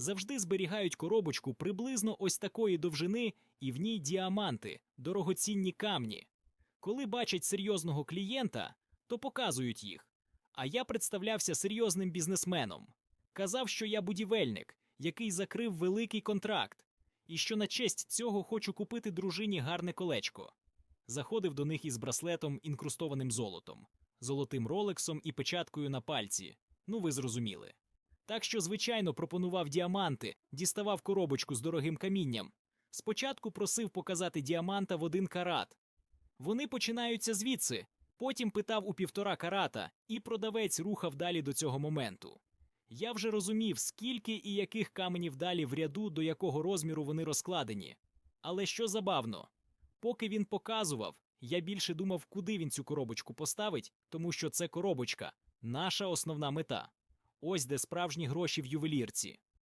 завжди зберігають коробочку приблизно ось такої довжини і в ній діаманти, дорогоцінні камні. Коли бачать серйозного клієнта, то показують їх. А я представлявся серйозним бізнесменом. Казав, що я будівельник, який закрив великий контракт, і що на честь цього хочу купити дружині гарне колечко. Заходив до них із браслетом, інкрустованим золотом, золотим ролексом і печаткою на пальці. Ну, ви зрозуміли. Так що, звичайно, пропонував діаманти, діставав коробочку з дорогим камінням. Спочатку просив показати діаманта в один карат. Вони починаються звідси, потім питав у півтора карата, і продавець рухав далі до цього моменту. Я вже розумів, скільки і яких каменів далі в ряду, до якого розміру вони розкладені. Але що забавно, поки він показував, я більше думав, куди він цю коробочку поставить, тому що це коробочка, наша основна мета. Ось де справжні гроші в ювелірці.